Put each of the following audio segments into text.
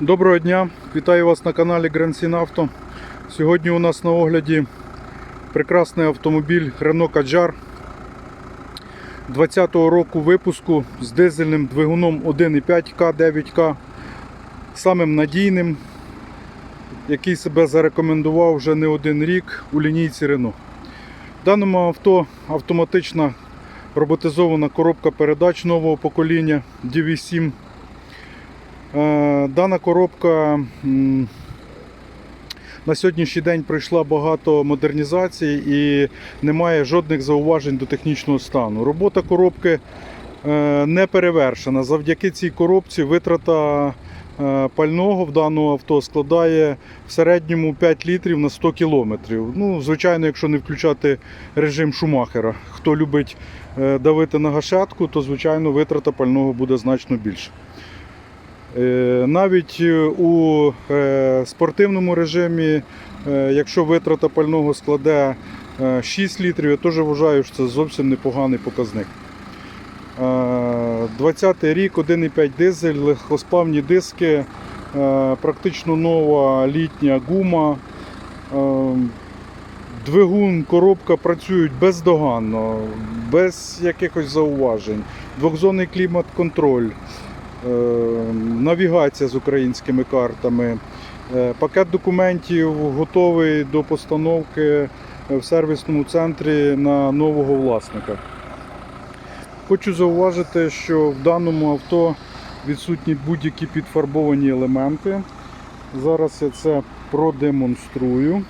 Доброго дня! Вітаю вас на каналі Грансін Авто. Сьогодні у нас на огляді прекрасний автомобіль Renault Kadjar 20-го року випуску з дизельним двигуном 1.5 К9К, самим надійним, який себе зарекомендував вже не один рік у лінійці Renault. В даному авто автоматична роботизована коробка передач нового покоління DV7. Е, Дана коробка на сьогоднішній день пройшла багато модернізацій і немає жодних зауважень до технічного стану. Робота коробки е, не перевершена. Завдяки цій коробці витрата е, пального в даного авто складає в середньому 5 літрів на 100 кілометрів. Ну, звичайно, якщо не включати режим Шумахера. Хто любить давити на гашетку, то звичайно витрата пального буде значно більше. Е, Навіть е, у е, спортивному режимі, якщо витрата пального складе е, 6 літрів, я теж вважаю, що це зовсім непоганий показник. 20 рік, 1,5 дизель, легкосплавні диски, практично нова літня гума. Двигун, коробка працюють бездоганно, без якихось зауважень. Двохзонний клімат-контроль. Е, навігація з українськими картами. Е, Пакет документів готовий до постановки в сервісному центрі на нового власника. Хочу зауважити, що в даному авто відсутні будь-які підфарбовані елементи. Зараз я це продемонструю.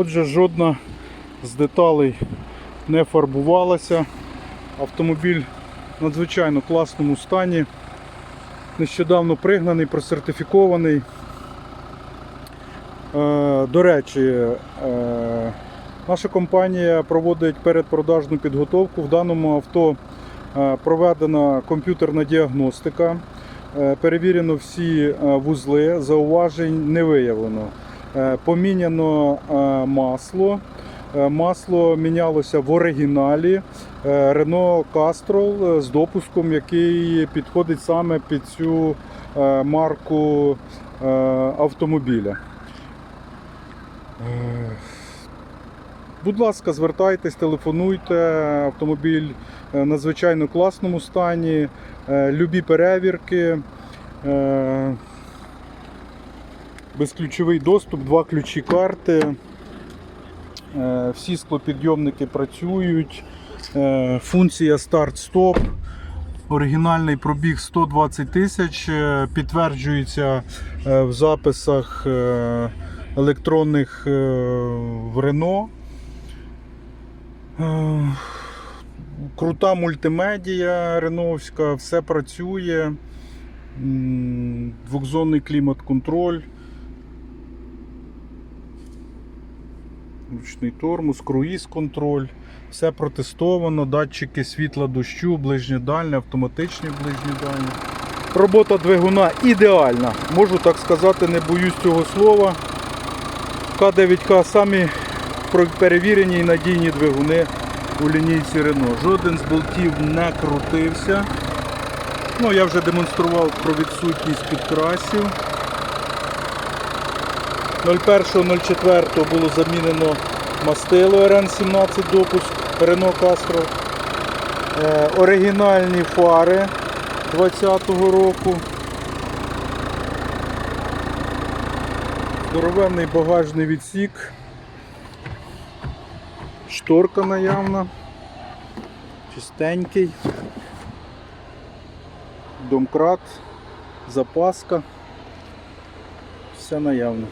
Отже, жодна з деталей не фарбувалася. Автомобіль в надзвичайно класному стані. Нещодавно пригнаний, просертифікований. Е, До речі, е, наша компанія проводить передпродажну підготовку. В даному авто е, проведена комп'ютерна діагностика. Перевірено всі вузли, зауважень не виявлено. Е, Поміняно е, масло. Е, Масло мінялося в оригіналі Renault Castrol з допуском, який підходить саме під цю марку автомобіля. Будь ласка, звертайтесь, телефонуйте. Автомобіль в надзвичайно класному стані. Любі перевірки. Безключовий доступ, два ключі карти. Е, Всі склопідйомники працюють. Е, Функція старт-стоп. Оригінальний пробіг 120 тисяч. Е, Підтверджується в записах електронних в. Е, Крута мультимедія реновська, все працює. Двохзонний клімат-контроль. Ручний тормоз, круїз-контроль. Все протестовано, датчики світла дощу, ближнє дальнє, автоматичні ближні дальні. Робота двигуна ідеальна. Можу так сказати, не боюсь цього слова. К9К самі перевірені і надійні двигуни у лінійці Renault. Жоден з болтів не крутився. Ну, я вже демонстрував про відсутність підкрасів. 01.04 було замінено мастило РН17 допуск Renault Castrol. Е, оригінальні фари 2020 року. Здоровенний багажний відсік. Шторка наявна. Чистенький. Домкрат, запаска. Все наявно.